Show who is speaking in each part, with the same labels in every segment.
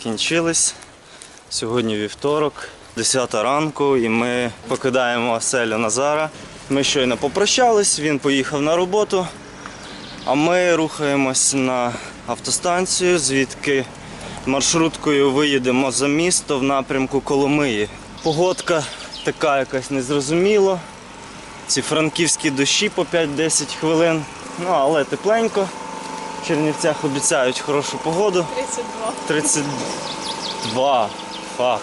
Speaker 1: Закінчились. Сьогодні вівторок, 10 ранку, і ми покидаємо оселю Назара. Ми щойно попрощались, він поїхав на роботу, а ми рухаємось на автостанцію, звідки маршруткою виїдемо за місто в напрямку Коломиї. Погодка така якась незрозуміла. Ці франківські дощі по 5-10 хвилин. Ну, але тепленько. В Чернівцях обіцяють хорошу погоду.
Speaker 2: 32.
Speaker 1: 32. Фак.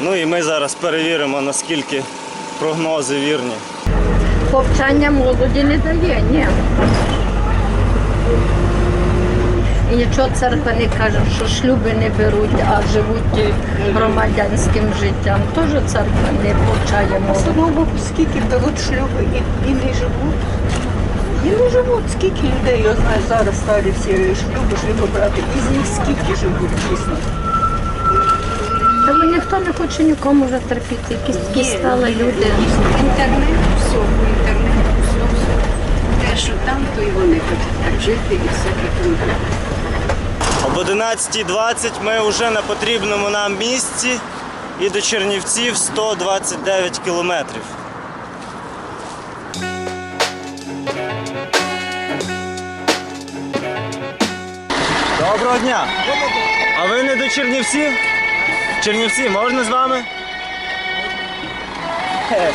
Speaker 1: Ну і ми зараз перевіримо, наскільки прогнози вірні.
Speaker 3: Повчання молоді не дає, ні. І нічого церква не каже, що шлюби не беруть, а живуть громадянським життям. Теж церква не повчає
Speaker 2: Слава
Speaker 3: молоді.
Speaker 2: Богу, скільки беруть шлюби і, і не живуть. І не живуть, скільки людей, я знаю, зараз стали всі шлюби, шлюби брати. Із них скільки живуть дійсно.
Speaker 3: Але ніхто не хоче нікому вже терпіти. Якісь такі стали люди.
Speaker 4: Інтернет, все, по інтернету, все, все. Те, що там, то і вони хочуть так жити і все таке.
Speaker 1: Об 11.20 ми вже на потрібному нам місці і до Чернівців 129 кілометрів. Доброго дня! А ви не до Чернівців? Чернівці, можна з вами? Хе,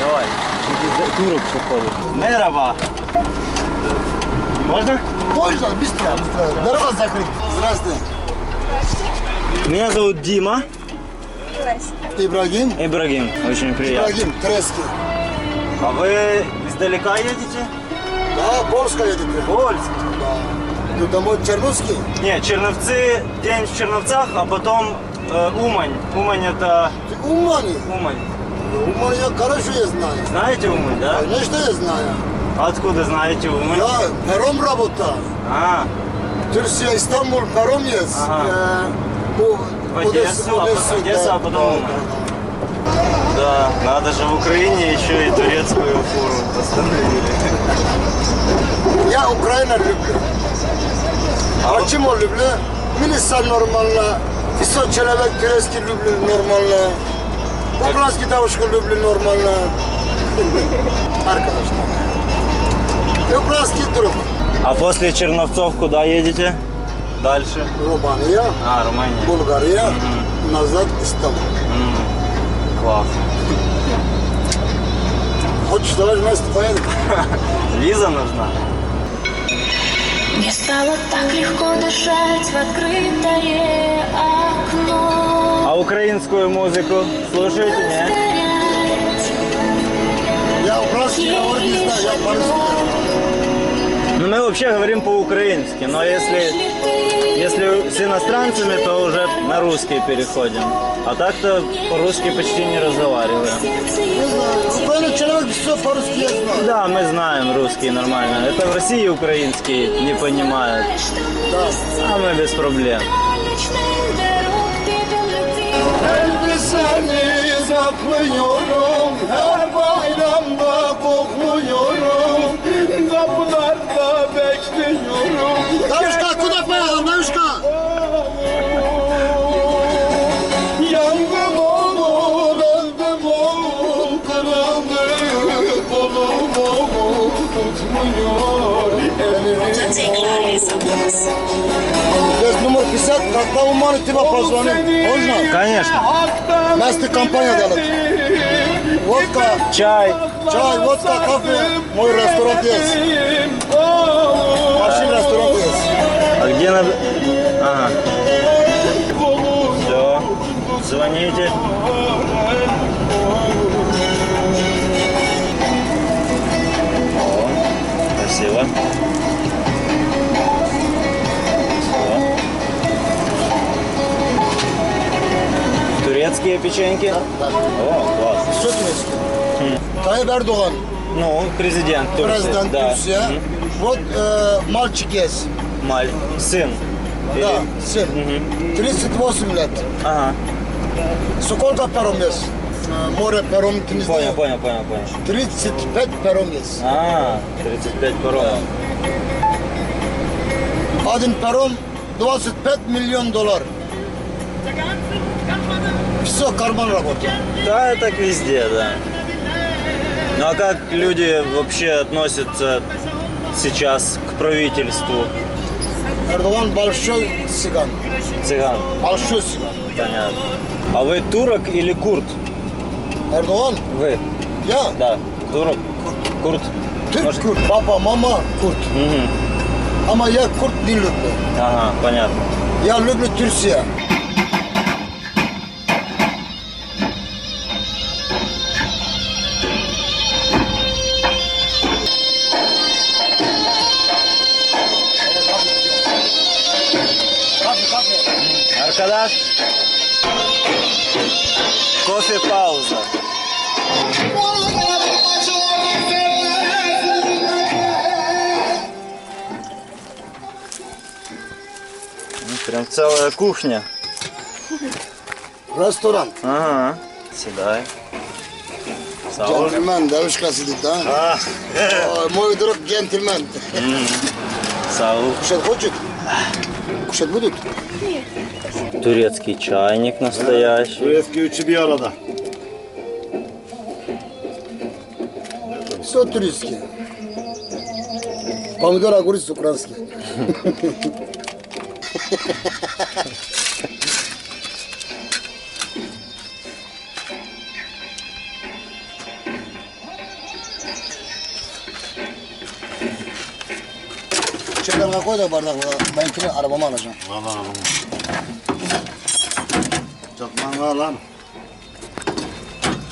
Speaker 1: Давай. Турок походить. Мераба. Можна?
Speaker 5: Можно, быстро, быстро. Дорога закрыта. Здравствуйте.
Speaker 1: Меня зовут Дима.
Speaker 5: Ибрагим.
Speaker 1: Ибрагим. Очень приятно.
Speaker 5: Ибрагим, Трески.
Speaker 1: А вы издалека едете?
Speaker 5: Да, Польска едет.
Speaker 1: Польск.
Speaker 5: Да. Ты домой Чернушский?
Speaker 1: Нет, Черновцы, день в Черновцах, а потом э, Умань. Умань это
Speaker 5: Ты Умани.
Speaker 1: Умань.
Speaker 5: Умани я хорошо я знаю.
Speaker 1: Знаете Умань, да?
Speaker 5: Конечно я знаю.
Speaker 1: Откуда знаете Умань?
Speaker 5: Я паром работал.
Speaker 1: А,
Speaker 5: Турция, Истанбул, паром есть.
Speaker 1: Ага.
Speaker 5: Э, по-
Speaker 1: В Одессу, а потом Одесса, а потом
Speaker 5: да,
Speaker 1: Умань. да. Надо же в Украине еще и турецкую фуру остановили.
Speaker 5: да. Я Украину люблю. Почему люблю? Министр нормально. Все человек турецкий люблю нормально. Украинский девушку люблю нормально. Arkadaşlar. И украинский друг.
Speaker 1: А после Черновцов куда едете? Дальше.
Speaker 5: Румыния,
Speaker 1: А, Румыния.
Speaker 5: Болгария, назад Истанбул.
Speaker 1: М, Класс.
Speaker 5: Хочешь, давай вместе поедем?
Speaker 1: Виза нужна?
Speaker 6: Мне стало так легко дышать в открытое окно.
Speaker 1: А украинскую музыку слушаете, нет?
Speaker 6: Повторять
Speaker 5: Я украинский говорю не знаю, я по-русски.
Speaker 1: Ну, мы вообще говорим по-украински, но если, если с иностранцами, то уже на русский переходим. А так-то по-русски почти не разговариваем.
Speaker 5: Не знаю, Украина человек все по-русски я знаю.
Speaker 1: Да, мы знаем русский нормально. Это в России украинский не понимают,
Speaker 5: Да.
Speaker 1: а мы без проблем.
Speaker 6: Ночных дорог пепел любви
Speaker 5: Elbiseni saklıyorum, her Без номер 50, когда уманы тебя позвонит, можно?
Speaker 1: Конечно.
Speaker 5: Нас компания делает. Водка,
Speaker 1: Чай.
Speaker 5: чай, водка, кофе. Мой ресторан есть. Машин ресторан есть.
Speaker 1: А где надо? Ага. Все. Звоните. Турецкие печеньки? О, класс.
Speaker 5: Süt müsün? Tayyip Erdoğan,
Speaker 1: Ну, президент Турции.
Speaker 5: президент
Speaker 1: да.
Speaker 5: Турции. Вот э, мальчик есть.
Speaker 1: Маль. Сын.
Speaker 5: Да,
Speaker 1: Или-
Speaker 5: сын. 38 лет.
Speaker 1: Ага.
Speaker 5: Сколько пером есть? Э, Море пером, ты не
Speaker 1: Понял,
Speaker 5: знаешь?
Speaker 1: понял, понял, понял.
Speaker 5: 35 пером есть.
Speaker 1: А, 35 паром.
Speaker 5: Один пером 25 миллион долларов. Все, карман работает.
Speaker 1: Да, так везде, да. Ну а как люди вообще относятся сейчас к правительству?
Speaker 5: Эрдоган большой цыган.
Speaker 1: Цыган,
Speaker 5: Большой цыган.
Speaker 1: понятно. А вы турок или курд?
Speaker 5: Эрдоган,
Speaker 1: Вы?
Speaker 5: я
Speaker 1: Да, турок. Курд.
Speaker 5: Türk
Speaker 1: Может-
Speaker 5: Kürt. Baba, mama Kürt.
Speaker 1: Мгм.
Speaker 5: Ama я Kürt не люблю.
Speaker 1: Ага, понятно.
Speaker 5: Я люблю Türkiye.
Speaker 1: Arkadaş. Кофе пауза. Ну, Прям целая кухня.
Speaker 5: Restoran.
Speaker 1: Ага. Сідай. Саур.
Speaker 5: Gentleman, девушкасы, да?
Speaker 1: А,
Speaker 5: Ой, Мой друг джентльмен.
Speaker 1: Саур.
Speaker 5: Кушать хочет? Кушать будут?
Speaker 1: Турецкий чайник настоящий.
Speaker 7: Турецкий üçü bir.
Speaker 5: Все турецкие. Помидор, огурец украинский. Çaylarına koy da bardaklara. Benimkini arabama alacağım.
Speaker 7: Al al al lan.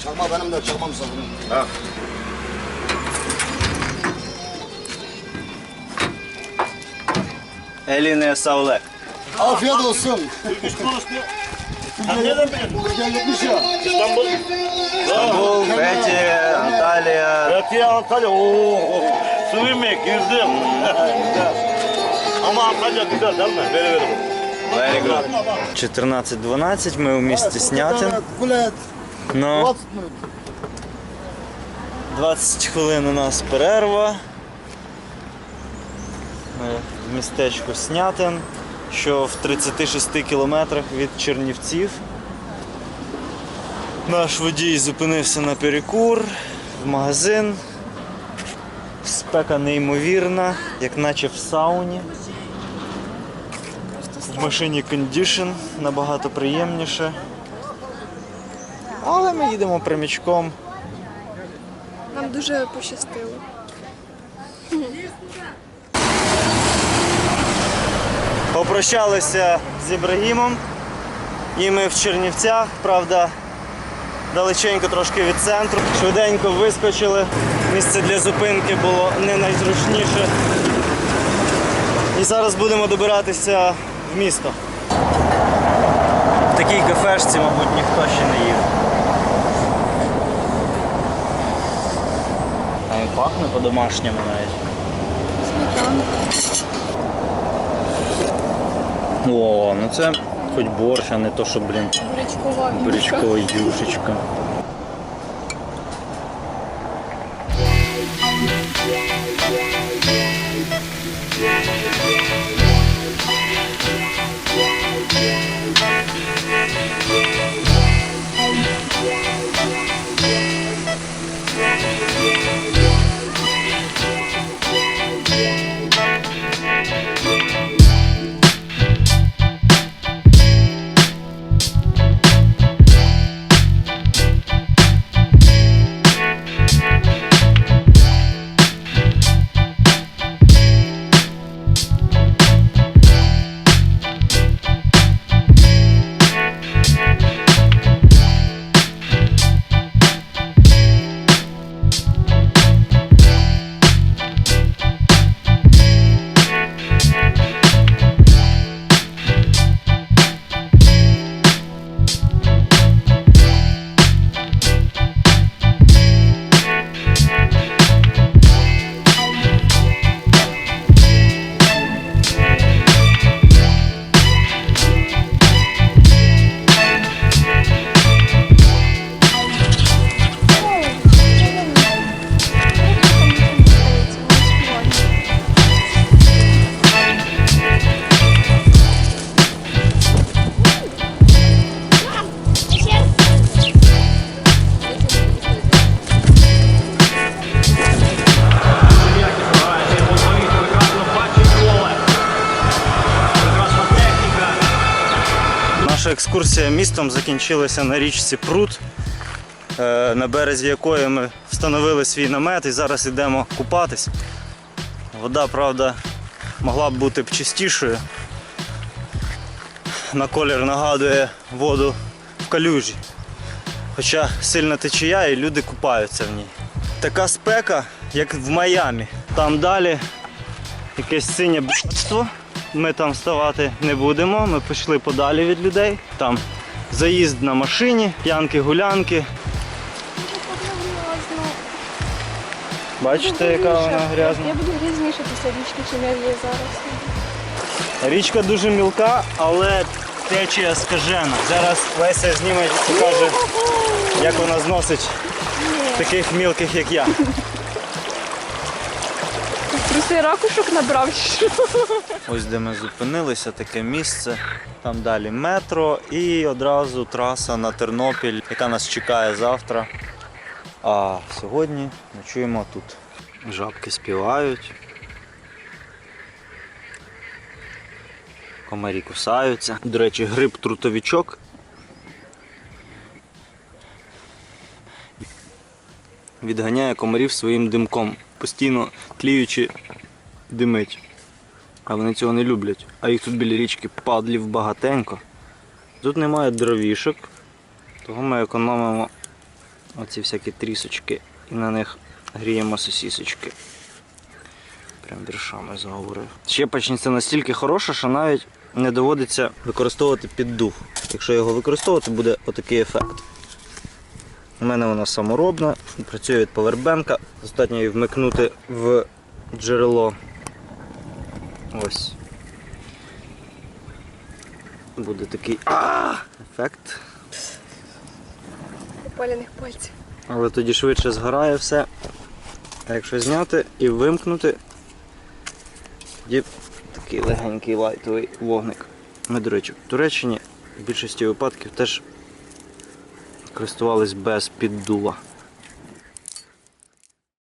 Speaker 5: Çakma benim de çakmam sanırım.
Speaker 7: Ha.
Speaker 1: Eline sağlık.
Speaker 5: Afiyet olsun.
Speaker 7: Türküş konuşuyor. Sen nereden biliyorsun?
Speaker 5: Türkiye gitmiş ya.
Speaker 7: İstanbul.
Speaker 1: İstanbul, Fethiye, Antalya.
Speaker 7: Fethiye, Antalya. Oo, yemek girdim. Ama Antalya güzel değil mi? Böyle böyle.
Speaker 1: Very 14-12 ми у місті Снятин. Ну,
Speaker 5: 20
Speaker 1: 20 хвилин у нас перерва. Ми в містечку Снятин, що в 36 кілометрах від Чернівців. Наш водій зупинився на перекур, в магазин. Спека неймовірна, як наче в сауні. В машині кондішн набагато приємніше. Але ми їдемо прямічком.
Speaker 8: Нам дуже пощастило.
Speaker 1: Попрощалися з Ібрагімом. І ми в Чернівцях, правда, далеченько трошки від центру. Швиденько вискочили. Місце для зупинки було не найзручніше. І зараз будемо добиратися в місто. В такій кафешці, мабуть, ніхто ще не їв. А він пахне по-домашньому навіть. О, ну це хоч борщ, а не то, що, блін,
Speaker 8: Бурячкова
Speaker 1: бурячкова юшечка. Екскурсія містом закінчилася на річці Прут, е, на березі якої ми встановили свій намет і зараз йдемо купатись. Вода, правда, могла б бути б чистішою. На колір нагадує воду в калюжі. Хоча сильна течія і люди купаються в ній. Така спека, як в Майамі. Там далі якесь синє б***ство. Ми там вставати не будемо. Ми пішли подалі від людей. Там заїзд на машині, п'янки, гулянки. Бачите, яка вона грязна?
Speaker 8: Я буду грізніше після річки, чим я є зараз.
Speaker 1: Річка дуже мілка, але течія скажена. Зараз Леся зніме і покаже, як вона зносить таких мілких, як я.
Speaker 8: Просто ракушок набрав.
Speaker 1: Ось де ми зупинилися, таке місце. Там далі метро і одразу траса на Тернопіль, яка нас чекає завтра. А сьогодні ночуємо тут. Жабки співають. Комарі кусаються. До речі, гриб трутовичок. Відганяє комарів своїм димком, постійно тліючи димить. А вони цього не люблять. А їх тут біля річки падлів багатенько. Тут немає дровішок, того ми економимо оці всякі трісочки і на них гріємо сосісочки. Прям віршами заговорив. Щепочниця настільки хороша, що навіть не доводиться використовувати піддув. Якщо його використовувати, буде отакий ефект. У мене вона саморобна, працює від повербенка. Достатньо її вмикнути в джерело Ось. Буде такий а ефект.
Speaker 8: Опалених пальців.
Speaker 1: Але тоді швидше згорає все. А якщо зняти і вимкнути, тоді такий легенький лайтовий вогник. Ми, до речі, в Туреччині в більшості випадків теж користувались без піддува.